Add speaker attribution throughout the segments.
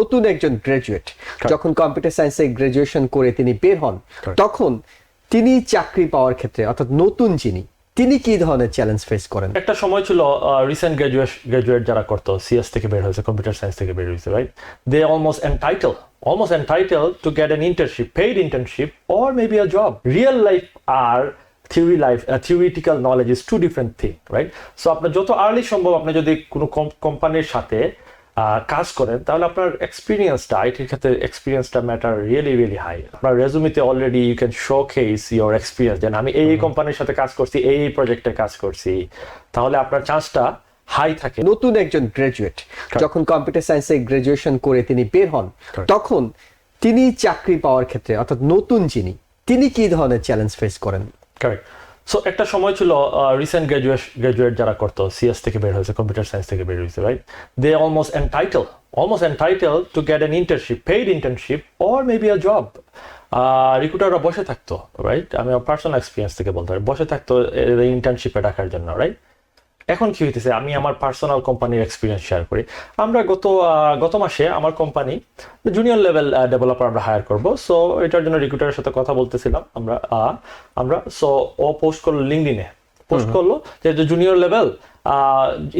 Speaker 1: নতুন একজন গ্রাজুয়েট যখন কম্পিউটার সায়েন্সে গ্রাজুয়েশন করে তিনি বের হন তখন তিনি চাকরি পাওয়ার ক্ষেত্রে অর্থাৎ নতুন যিনি তিনি কি ধরনের চ্যালেঞ্জ ফেস করেন?
Speaker 2: একটা সময় ছিল রিসেন্ট গ্রাজুয়েট গ্রাজুয়েট যারা করতো সিএস থেকে বের হয়েছে কম্পিউটার সায়েন্স থেকে বের হয়েছে right they almost entitle almost entitle to get an internship paid internship or maybe a job real life R theory life theoretical knowledge is two different thing right so আপনার যত early সম্ভব আপনি যদি কোনো কোম্পানির সাথে কাজ করেন তাহলে আপনার এক্সপিরিয়েন্সটা আইটির ক্ষেত্রে এক্সপিরিয়েন্সটা ম্যাটার রিয়েলি রিয়েলি হাই আপনার রেজুমিতে already you can showcase your experience যেন আমি এই কোম্পানির সাথে কাজ করছি এই এই প্রজেক্টে কাজ করছি তাহলে আপনার চান্সটা হাই থাকে।
Speaker 1: নতুন একজন গ্রাজুয়েট যখন কম্পিউটার সায়েন্সে গ্রাজুয়েশন করে তিনি বের হন তখন তিনি চাকরি পাওয়ার ক্ষেত্রে অর্থাৎ নতুন যিনি তিনি কি ধরনের চ্যালেঞ্জ ফেস করেন?
Speaker 2: কারেক্ট সো একটা সময় ছিল রিসেন্ট গ্র্যাজুয়েট গ্র্যাজুয়েট যারা করতো সিএস থেকে বের হয়েছে কম্পিউটার সায়েন্স থেকে বের হয়েছে right they almost entitle almost entitle to get an internship paid internship or maybe a job রিক্রুটাররা বসে থাকতো রাইট আমি পার্সোনাল এক্সপিরিয়েন্স থেকে বলতে পারি, বসে থাকতো ইন্টার্নশিপে ডাকার জন্য রাইট এখন কি হইতেছে? আমি আমার পার্সোনাল কোম্পানির এক্সপিরিয়েন্স শেয়ার করি। আমরা গত গত মাসে আমার কোম্পানি জুনিয়র লেভেল ডেভেলপার আমরা হায়ার করব। সো এটার জন্য রিক্রুটারের সাথে কথা বলতেছিলাম। আমরা আমরা সো ও পোস্ট করল লিঙ্কডিনে পোস্ট করল যে জুনিয়র লেভেল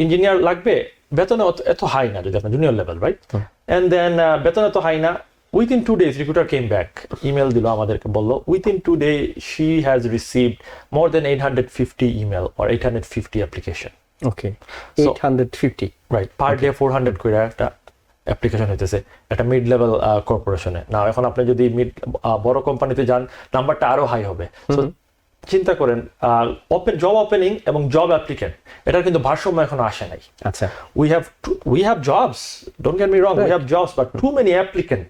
Speaker 2: ইঞ্জিনিয়ার লাগবে বেতন এত হাই না যদি আপনার junior level right and then বেতন এত হাই না। Within two days recruiter came back email দিল আমাদেরকে বলল within two day she has received more than eight hundred fifty email or eight hundred fifty application
Speaker 1: okay eight hundred fifty
Speaker 2: right per day four hundred করে একটা application হইতেছে। একটা mid level কর্পোরেশনে না এখন আপনি যদি মিড বড় কোম্পানিতে যান নাম্বারটা আরও হাই হবে। চিন্তা করেন ওপেন জব ওপেনিং এবং জব অ্যাপ্লিকেন্ট এটার কিন্তু ভারসাম্য এখনও আসে নাই।
Speaker 1: আচ্ছা।
Speaker 2: We have we have jobs don't get me wrong we have jobs but too many applicant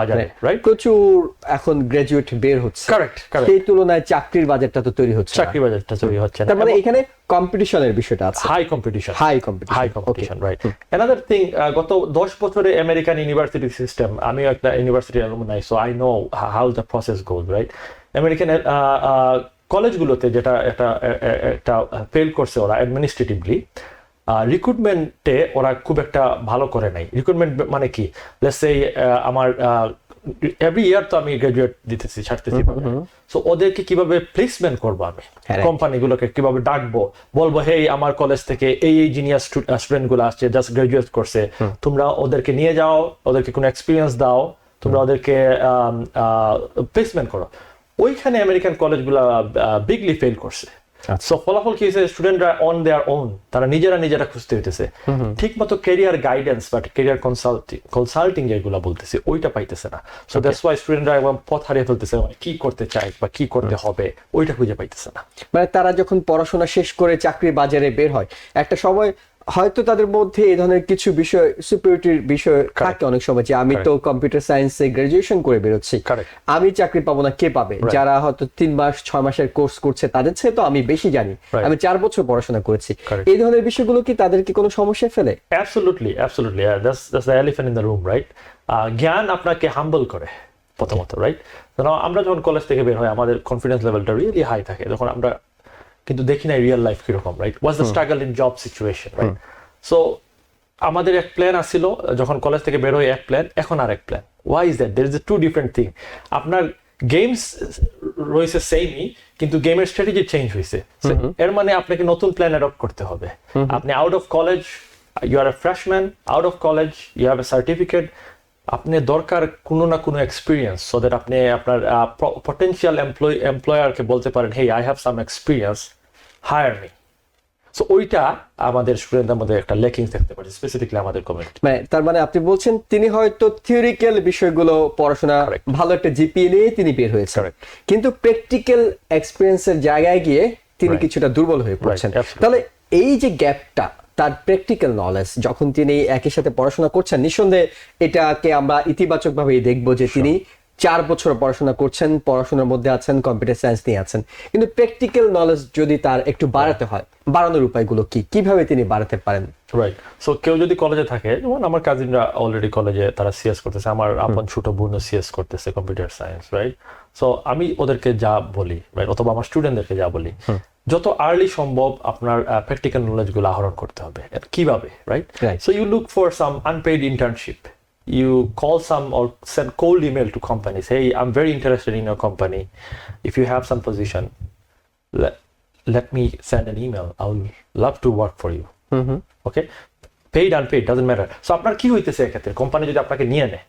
Speaker 2: বাজারে রাইট
Speaker 1: প্রচুর এখন গ্রাজুয়েট বের হচ্ছে।
Speaker 2: Correct.
Speaker 1: সেই তুলনায় চাকরির বাজারটা তো তৈরি হচ্ছে না।
Speaker 2: চাকরি বাজারটা তৈরি হচ্ছে
Speaker 1: তার মানে এখানে কম্পিটিশনের বিষয়টা আছে।
Speaker 2: High competition
Speaker 1: High competition.
Speaker 2: High competition right another thing গত দশ বছরে আমেরিকান ইউনিভার্সিটি সিস্টেম আমি একটা ইউনিভার্সিটি নাই so I know how the process goes right American কলেজগুলোতে যেটা একটা একটা ফেল করছে ওরা অ্যাডমিনিস্ট্রেটিভলি রিক্রুটমেন্টে ওরা খুব একটা ভালো করে নাই। রিক্রুটমেন্ট মানে কি? লেটস সে আমার এভরি ইয়ার তো আমি গ্রাজুয়েট দিতেছি ছাড়তেছি সো ওদেরকে কীভাবে প্লেসমেন্ট করব আমি. কোম্পানিগুলোকে কীভাবে ডাকবো? বলব হেই আমার কলেজ থেকে এই এই জিনিয়ার স্টুডেন্টগুলো আসছে জাস্ট গ্রাজুয়েট করছে। তোমরা ওদেরকে নিয়ে যাও ওদেরকে কোনো এক্সপিরিয়েন্স দাও তোমরা ওদেরকে প্লেসমেন্ট করো। ওইখানে আমেরিকান কলেজগুলো বিগলি ফেল করছে। সো ফলাফল কি হয়েছে? স্টুডেন্টরা অন দেয়ার ওন তারা নিজেরা নিজেরা খুঁজতে হইতেছে। ঠিক মতো কেরিয়ার গাইডেন্স বা কেরিয়ার কনসাল্টিং কনসাল্টিং যেগুলো বলতেছে ওইটা পাইতেছে না। সো দ্যাটস ওয়াই স্টুডেন্টরা একদম পথ হারিয়ে ফেলতেছে মানে কি করতে চায় বা কি করতে হবে ওইটা খুঁজে পাইতেছে না।
Speaker 1: মানে তারা যখন পড়াশোনা শেষ করে চাকরির বাজারে বের হয় একটা সময় হয়তো তাদের মধ্যে এই ধরনের কিছু বিষয় সুপিরিটির বিষয় থাকে অনেক সময় যে আমি তো কম্পিউটার সায়েন্সে গ্রাজুয়েশন করে বেরোচ্ছি। আমি চাকরি পাবো না কে পাবে? যারা হয়তো তিন মাস ছয় মাসের কোর্স করছে তাদের চেয়ে তো আমি বেশি জানি। আমি চার বছর পড়াশোনা করেছি। এই ধরনের বিষয়গুলো কি তাদেরকে কোনো সমস্যায় ফেলে?
Speaker 2: Absolutely absolutely that's that's the elephant in the room right জ্ঞান আপনাকে হাম্বল করে প্রথমত রাইট আমরা যখন কলেজ থেকে বের হয় আমাদের কনফিডেন্স লেভেলটা রিয়েলি হাই থাকে। যখন আমরা কিন্তু দেখি না রিয়েল লাইফ কীরকম right was the struggle in job situation right so আমাদের এক প্ল্যান আসছিল যখন কলেজ থেকে বের হয় এক প্ল্যান এখন আর এক plan why is that there is a two different thing আপনার গেমস রয়েছে সেমই কিন্তু গেমের স্ট্র্যাটেজি চেঞ্জ হয়েছে এর মানে আপনাকে নতুন প্ল্যান অ্যাডপ্ট করতে হবে। আপনি out of college you are a freshman out of college you have a certificate আপনি দরকার কোনো না কোনো এক্সপিরিয়েন্স সো দ্যাট আপনি আপনার পটেন্সিয়াল এমপ্লয় এমপ্লয়ারকে বলতে পারেন hey I have some experience hire me so ওইটা আমাদের স্টুডেন্টদের মধ্যে একটা লেকিং থাকতে পারে স্পেসিফিকলি আমাদের কমিউনিটি
Speaker 1: মানে তার মানে আপনি বলছেন তিনি হয়তো থিওরিক্যাল বিষয়গুলো পড়াশোনা ভালো একটা জিপিএ নিয়ে তিনি বের হয়েছেন। কিন্তু প্র্যাকটিক্যাল এক্সপিরিয়েন্সের জায়গায় গিয়ে তিনি কিছুটা দুর্বল হয়ে পড়ছেন. তাহলে এই যে গ্যাপটা তার প্র্যাকটিক্যাল নলেজ যখন তিনি একই সাথে পড়াশোনা করছেন নিঃসন্দেহে এটাকে আমরা ইতিবাচক ভাবে দেখব যে তিনি চার বছর পড়াশোনা করছেন পড়াশোনার মধ্যে আছেন কম্পিউটার সায়েন্স নিয়ে আছেন। কিন্তু প্র্যাকটিক্যাল নলেজ যদি তার একটু বাড়াতে হয় বাড়ানোর উপায়গুলো কি? কীভাবে তিনি বাড়াতে পারেন?
Speaker 2: রাইট সো কেউ যদি কলেজে থাকে যেমন আমার কাজিনরা অলরেডি কলেজে তারা সিএস করতেছে আমার আপন ছোট বোন সিএস করতেছে কম্পিউটার সায়েন্স রাইট সো আমি ওদেরকে যা বলি রাইট অথবা আমার স্টুডেন্টদেরকে যা বলি যত আর্লি সম্ভব আপনার প্র্যাকটিক্যাল নলেজগুলো আহরণ করতে হবে। কীভাবে right. So you look for some unpaid internship you call some or send cold email to companies hey i'm very interested in your company. If you have some position let, let me send an email. I would love to work for you. Okay paid unpaid doesn't matter so আপনার কি হইতেছে এক্ষেত্রে? Company যদি আপনাকে নিয়ে নেয়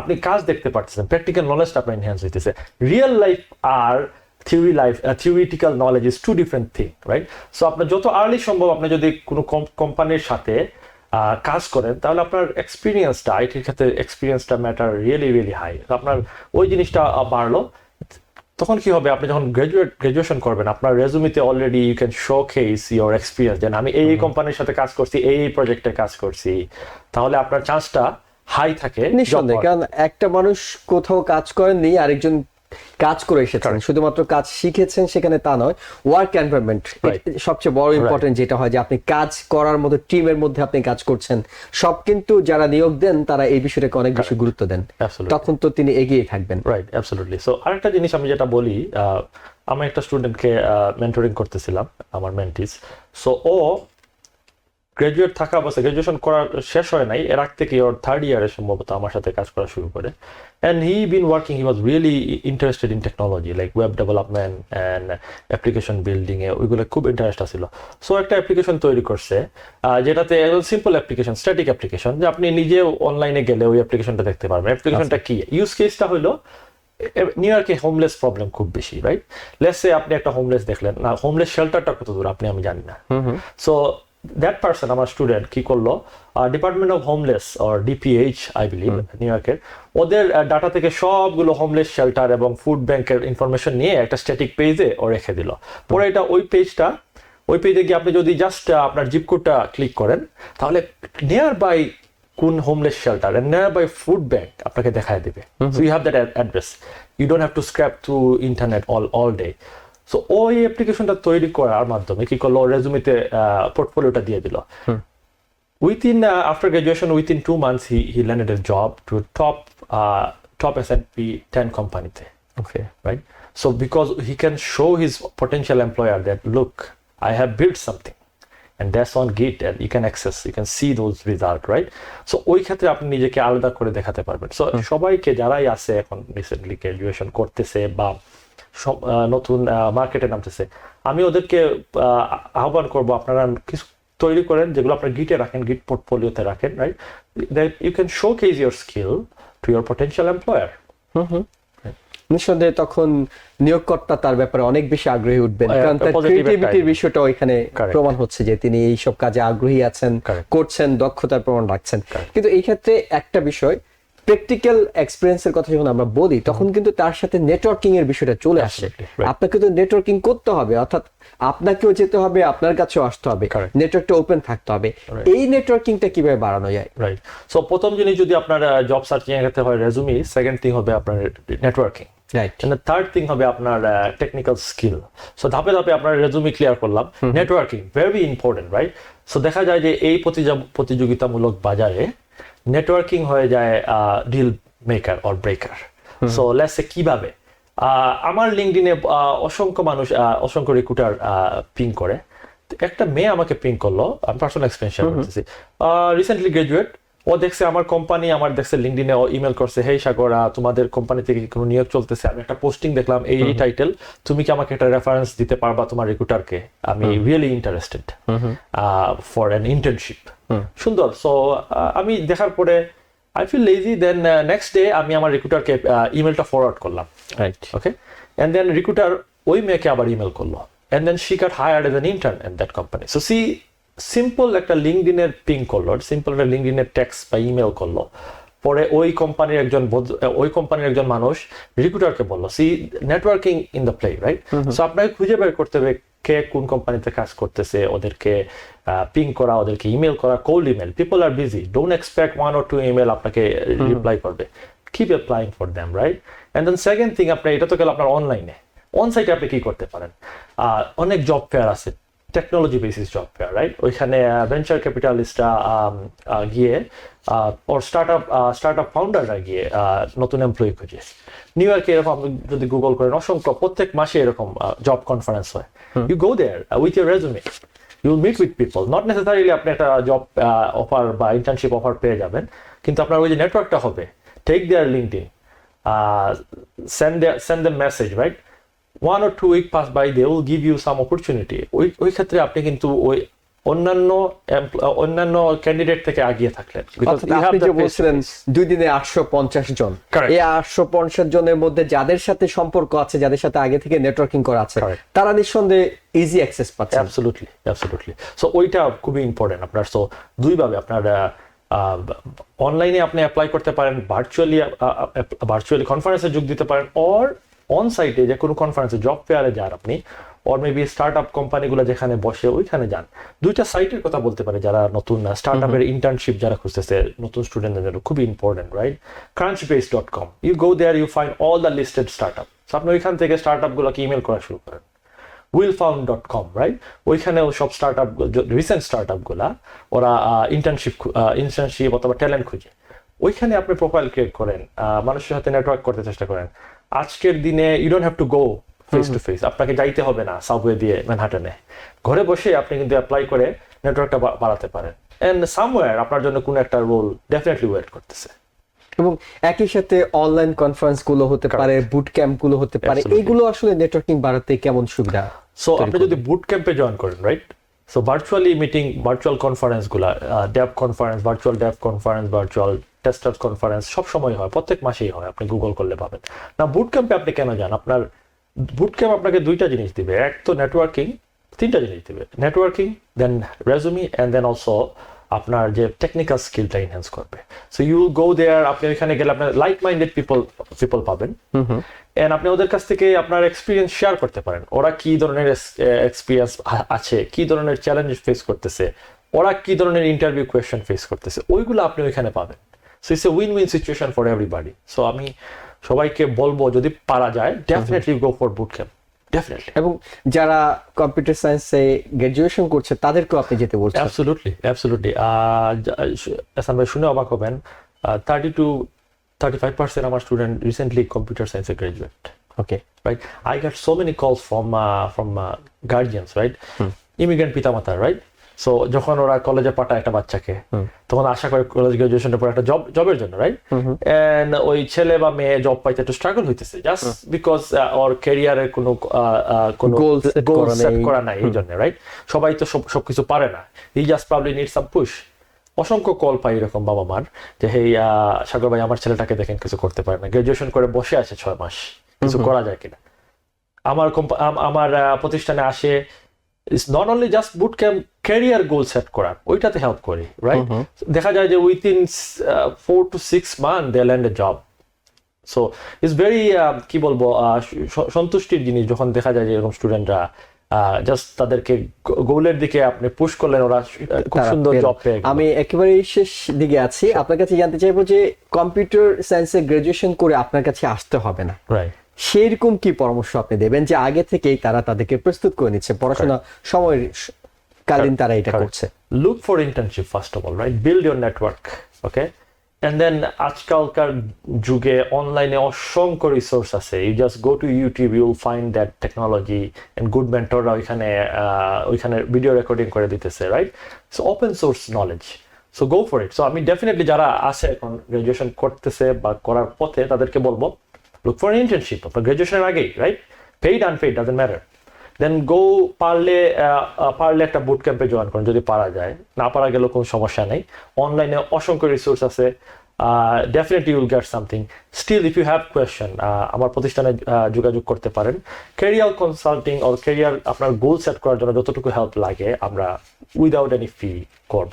Speaker 2: আপনি কাজ দেখতে পারতেছেন প্র্যাকটিক্যাল নলেজটা আপনার এনহ্যান্স হইতেছে। Real life R theory life theoretical knowledge is two different thing right so আপনার যত আর্লি সম্ভব আপনি যদি কোনো কোম্পানির সাথে কাজ করেন তাহলে আপনার এক্সপিরিয়েন্সটা আইটির ক্ষেত্রে এক্সপিরিয়েন্সটা ম্যাটার রিয়েলি রিয়েলি হাই আপনার ওই জিনিসটা বাড়লো। তখন কি হবে? আপনি যখন গ্রাজুয়েট গ্রাজুয়েশন করবেন আপনার রেজুমিতে already you can showcase your experience যেন আমি এই কোম্পানির সাথে কাজ করছি এই এই প্রজেক্টে কাজ করছি। তাহলে আপনার চান্সটা হাই থাকে
Speaker 1: নিঃসন্দেহে কারণ একটা মানুষ কোথাও কাজ করেননি আরেকজন কাজ করে এসেছেন। শুধুমাত্র কাজ শিখেছেন সেখানে তা নয় ওয়ার্ক এনভায়রনমেন্ট সবচেয়ে বড় ইম্পর্টেন্ট যেটা হয় যে আপনি কাজ করার মতো টিমের মধ্যে আপনি কাজ করছেন। সব কিন্তু যারা নিয়োগ দেন তারা এই বিষয়টাকে অনেক বেশি গুরুত্ব দেন। তখন তো তিনি এগিয়ে থাকবেন।
Speaker 2: রাইট অ্যাবসলিউটলি সো আরেকটা জিনিস আমি যেটা বলি আমি একটা স্টুডেন্টকে মেন্টরিং করতেছিলাম আমার মেন্টিস সো ও গ্রাজুয়েট থাকা অবস্থায় গ্রাজুয়েশন করার শেষ হয় নাই। এর আগ থেকে ওর থার্ড ইয়ারে সম্ভবত আমার সাথে কাজ করা শুরু করে। And he been working he was really interested in technology like web development and application building এ ওইগুলো খুব ইন্টারেস্ট ছিল সো একটা অ্যাপ্লিকেশন তৈরি করছে যেটাতে একদম সিম্পল অ্যাপ্লিকেশন স্ট্যাটিক অ্যাপ্লিকেশন যে আপনি নিজে অনলাইনে গেলে ওই অ্যাপ্লিকেশনটা দেখতে পারবেন। অ্যাপ্লিকেশনটা কি? ইউজ কেসটা হলো নিউ ইয়র্কে হোমলেস প্রবলেম খুব বেশি রাইট লেটসে আপনি একটা হোমলেস দেখলেন না হোমলেস শেল্টারটা কত দূর? আপনি আমি জানি না। সো দ্যাট পার্সন আমার স্টুডেন্ট কি করল? Department of homeless or DPH I believe New ইয়র্কের ওদের ডাটা থেকে সবগুলো হোমলেস শেল্টার এবং ফুড ব্যাংকের ইনফরমেশন নিয়ে একটা স্ট্যাটিক পেজে ও রেখে দিল। পরে এটা ওই পেজটা ওই পেজে গিয়ে আপনি যদি জাস্ট আপনার জিপ কোডটা ক্লিক করেন তাহলে নিয়ার বাই কোন homeless shelter and nearby food bank আপনাকে দেখায় দিবে। So you have that address you don't have to scrap to internet all all day so ওই অ্যাপ্লিকেশনটা তৈরি করার মাধ্যমে কি করল রেজুমিতে পোর্টফোলিওটা দিয়ে দিল within uh, after graduation within two months he he landed a job to top uh, top S&P 10 company
Speaker 1: okay
Speaker 2: right so because he can show his potential employer that look I have built something and that's on Git and you can access you can see those result right so ওই ক্ষেত্রে আপনি নিজেকে আলাদা করে দেখাতে পারবেন so সবাইকে যারাই আছে এখন রিসেন্টলি গ্রাজুয়েশন করতেছে বা নতুন মার্কেটে নামতেছে। আমি ওদেরকে আহ, আহ্বান করব আপনারা কিছু তৈরি করেন যেগুলো আপনার গিটে রাখেন গিট পোর্টফোলিওতে রাখেন right that you can showcase your skill to your potential employer
Speaker 1: নিঃসন্দেহে তখন নিয়োগকর্তা তার ব্যাপারে অনেক বেশি আগ্রহী উঠবেন। কারণ তার ক্রিয়েটিভিটির বিষয়টা এখানে প্রমাণ হচ্ছে যে তিনি এই সব কাজে আগ্রহী আছেন করছেন দক্ষতার প্রমাণ রাখছেন। কিন্তু এই ক্ষেত্রে একটা বিষয় প্র্যাকটিক্যাল এক্সপিরিয়েন্সের কথা যখন আমরা বলি তখন কিন্তু তার সাথে নেটওয়ার্কিং এর বিষয়টা চলে আসে। আপনাকে তো নেটওয়ার্কিং করতে হবে অর্থাৎ আপনাকেও যেতে হবে আপনার কাছেও আসতে হবে. নেটওয়ার্কটা ওপেন থাকতে হবে। এই নেটওয়ার্কিংটা কীভাবে বাড়ানো যায়?
Speaker 2: রাইট সো প্রথম জিনিস যদি আপনার জব সার্চিং এর ক্ষেত্রে হয় রেজুমি সেকেন্ড থিং হবে আপনার নেটওয়ার্কিং
Speaker 1: রাইট
Speaker 2: থার্ড থিং হবে আপনার টেকনিক্যাল স্কিল সো ধাপে ধাপে আপনার রেজুমি ক্লিয়ার করলাম। Networking very important right so দেখা যায় যে এই প্রতিযোগ- প্রতিযোগিতামূলক বাজারে নেটওয়ার্কিং হয়ে যায় deal maker or breaker so লেসে কীভাবে? আমার লিঙ্কডিনে অসংখ্য মানুষ অসংখ্য রিক্রুটার পিং করে। একটা মেয়ে আমাকে পিং করল আমি পার্সোনাল এক্সপিরিয়েন্স শেয়ার করতেছি রিসেন্টলি গ্রাজুয়েট ও দেখছে আমার কোম্পানি আমার দেখছে লিঙ্কডিনে ও ইমেল করছে হেই সাগরা তোমাদের কোম্পানি থেকে কোনো নিয়োগ চলতেছে? আমি একটা পোস্টিং দেখলাম এই এই টাইটেল তুমি কি আমাকে একটা রেফারেন্স দিতে পারবা তোমার রিক্রুটারকে আমি really interested for an internship সুন্দর সো আমি দেখার পরে I feel lazy then next day আমি আমার রিক্রুটারকে ইমেলটা ফরওয়ার্ড করলাম।
Speaker 1: Right
Speaker 2: okay and then recruiter ওই মেয়েকে আবার ইমেল করল। And then she got hired as an intern at that company so see simple একটা লিঙ্কডিনের পিং করল সিম্পল একটা লিঙ্কডিনের টেক্সট বা ইমেল করল। পরে ওই কোম্পানির একজন ওই কোম্পানির একজন মানুষ রিক্রুটারকে বলল see networking in the play right so আপনাকে খুঁজে বের করতে হবে কে কোন কোম্পানিতে কাজ করতেছে ওদেরকে পিং করা ওদেরকে ইমেল করা cold email people are busy don't expect one or two email আপনাকে রিপ্লাই করবে। Keep applying for them right and then second thing আপনার এটা তো গেল আপনার অনলাইনে অন সাইটে আপনি কি করতে পারেন? অনেক জব ফেয়ার আছে। Technology basis job fair right ওইখানে ভেঞ্চার ক্যাপিটালিস্টরা গিয়ে ah, or start up start up ফাউন্ডাররা গিয়ে নতুন এমপ্লয়ি খুঁজে। নিউ ইয়র্কে এরকম আপনি যদি গুগল করেন অসংখ্য প্রত্যেক মাসে এরকম জব কনফারেন্স হয়। You go there with your resume you meet with people not necessarily আপনি একটা জব অফার বা ইন্টার্নশিপ অফার পেয়ে যাবেন কিন্তু আপনার ওই যে নেটওয়ার্কটা হবে। Take their LinkedIn send send the message right one or two week pass by they will give you some opportunity ওই ওই ক্ষেত্রে আপনি কিন্তু ওই অন্যান্য অন্যান্য ক্যান্ডিডেট থেকে আগিয়ে থাকলেন।
Speaker 1: আপনি যে বলছিলেন দুই দিনে আটশো পঞ্চাশ জন। এই আটশো পঞ্চাশ জনের মধ্যে যাদের সাথে সম্পর্ক আছে যাদের সাথে আগে থেকে নেটওয়ার্কিং করা আছে তারা নিঃসন্দেহে ইজি অ্যাক্সেস পাচ্ছে
Speaker 2: অ্যাবসলুটলি অ্যাবসলুটলি সো ওইটা খুবই ইম্পর্টেন্ট আপনার। সো দুইভাবে আপনার অনলাইনে আপনি অ্যাপ্লাই করতে পারেন ভার্চুয়ালি ভার্চুয়ালি কনফারেন্সে যোগ দিতে পারেন অর অন সাইটে যে কোনো কনফারেন্সে জব ফেয়ারে যান আপনি অর মেবি স্টার্ট আপ কোম্পানিগুলো যেখানে বসে ওইখানে যান। দুইটা সাইটের কথা বলতে পারে যারা নতুন স্টার্ট আপের ইন্টার্নশিপ যারা খুঁজতেছে নতুন স্টুডেন্টদের জন্য খুবই important right crunchbase dot com you go there you find all the listed startup আপনি ওইখান থেকে স্টার্ট আপগুলোকে ইমেল করা শুরু করেন। Wellfound dot com right ওইখানেও সব স্টার্ট আপ রিসেন্ট স্টার্ট আপগুলা ওরা ইন্টার্নশিপ ইন্টার্নশিপ অথবা ট্যালেন্ট খুঁজে। ওইখানে আপনি প্রোফাইল ক্রিয়েট করেন। মানুষের সাথে নেটওয়ার্ক করতে চেষ্টা করেন। আজকের দিনে you don't have to go face to face আপনাকে যাইতে হবে না সাবওয়ে দিয়ে ম্যানহাটনে ঘরে বসে আপনি কিন্তু অ্যাপ্লাই করে নেটওয়ার্কটা বাড়াতে পারেন। এন্ড সামওয়্যার আপনার জন্য কোনো একটা রোল ডেফিনেটলি ওয়েট করতেছে।
Speaker 1: এবং একই সাথে অনলাইন কনফারেন্সগুলো হতে পারে বুট ক্যাম্পগুলো হতে পারে. এইগুলো আসলে নেটওয়ার্কিং বাড়াতে কেমন সুবিধা
Speaker 2: সো আপনি যদি বুট ক্যাম্পে জয়েন করেন right so virtually meeting virtual কনফারেন্সগুলা dab conference virtual dab conference virtual tester conference সব সময় হয় প্রত্যেক মাসেই হয় আপনি গুগল করলে পাবেন। না বুট ক্যাম্পে আপনি কেন যান? আপনার বুট ক্যাম্প আপনাকে দুইটা জিনিস দিবে এক তো নেটওয়ার্কিং তিনটা জিনিস দিবে। Networking then resume and then also আপনার যে টেকনিক্যাল স্কিলটা এনহ্যান্স করবে। সো ইউ গো দেয়ার আপনি ওইখানে গেলে আপনার লাইক মাইন্ডেড পিপল পিপল পাবেন এন্ড আপনি ওদের কাছ থেকে আপনার এক্সপিরিয়েন্স শেয়ার করতে পারেন। ওরা কি ধরনের এক্সপিরিয়েন্স আছে কি ধরনের চ্যালেঞ্জ ফেস করতেছে ওরা কি ধরনের ইন্টারভিউ কোয়েশ্চেন ফেস করতেছে ওইগুলো আপনি ওইখানে পাবেন। So it's a win win situation for everybody so আমি সবাইকে বলব যদি পারা যায় definitely go for boot camp definitely
Speaker 1: এবং যারা কম্পিউটার সায়েন্সে গ্রাজুয়েশন করছে তাদেরকেও আপনি যেতে বলছেন।
Speaker 2: অ্যাবসলুটলি অ্যাবসলুটলি এসান ভাই শুনে অবাক হবেন thirty two thirty five percent আমার স্টুডেন্ট রিসেন্টলি কম্পিউটার সায়েন্সে graduate
Speaker 1: okay
Speaker 2: right? I got so many calls from uh, from uh, guardians, right? পিতামাতা, right? সো যখন ওরা কলেজে পাঠায় একটা বাচ্চাকে তখন আশা করে কলেজ গ্রাজুয়েশনের পর একটা জব জবের জন্য রাইট এন্ড ওই ছেলে বা মেয়ে জব পাইতে একটু স্ট্রাগল হইতেছে জাস্ট বিকজ ওর ক্যারিয়ারের কোনো আহ, আহ, কোনো গোল সেট করা নাই। এই জন্য রাইট সবাই তো সব সবকিছু পারে না। He just probably need some push অসংখ্য কল পাই এরকম বাবা মার যে হেই সাগর ভাই আমার ছেলেটাকে দেখেন কিছু করতে পারে না। গ্রাজুয়েশন করে বসে আছে ছয় মাস। কিছু করা যায় কিনা? আমার আমার প্রতিষ্ঠানে আসে it's not only just boot camp career goal set করার ওইটাতে হেল্প করি রাইট দেখা যায় যে within four to six month they land a job so it's very কি বলব আহ, সন্তুষ্টির জিনিস যখন দেখা যায় যে এরকম স্টুডেন্টরা জাস্ট তাদেরকে গোলের দিকে আপনি পুশ করলেন ওরা খুব সুন্দর জব পেয়ে
Speaker 1: আমি একেবারে শেষ দিকে আছি। আপনার কাছে জানতে চাইব যে কম্পিউটার সায়েন্সে গ্রাজুয়েশন করে আপনার কাছে আসতে হবে না।
Speaker 2: রাইট
Speaker 1: সেইরকম কি পরামর্শ আপনি দেবেন যে আগে থেকেই তারা তাদেরকে প্রস্তুত করে নিচ্ছে? পড়াশোনা সময়ের কালীন তারা এটা করছে।
Speaker 2: Look for internship first of all right build your network okay? And then আজকালকার যুগে অনলাইনে অসংখ্য রিসোর্স আছে। You just go to YouTube you'll find that technology and good মেন্টররা ওইখানে ওইখানে ভিডিও রেকর্ডিং করে দিতেছে right so open source knowledge so go for it so আমি ডেফিনেটলি যারা আছে এখন গ্রাজুয়েশন করতেছে বা করার পথে তাদেরকে বলব লুক ফর ইন্টার্নশিপ আপনার গ্রাজুয়েশনের আগেই right paid unpaid doesn't matter then go পারলে পারলে একটা বুট ক্যাম্পে জয়েন করুন, যদি পারা যায়। না পারা গেলেও কোনো সমস্যা নেই। অনলাইনে অসংখ্য রিসোর্স আছে। Definitely you'll get something still if you have question আমার প্রতিষ্ঠানে যোগাযোগ করতে পারেন। ক্যারিয়ার কনসাল্টিং অর ক্যারিয়ার আপনার গোল সেট করার জন্য যতটুকু হেল্প লাগে, আমরা উইদাউট এনি ফি করব।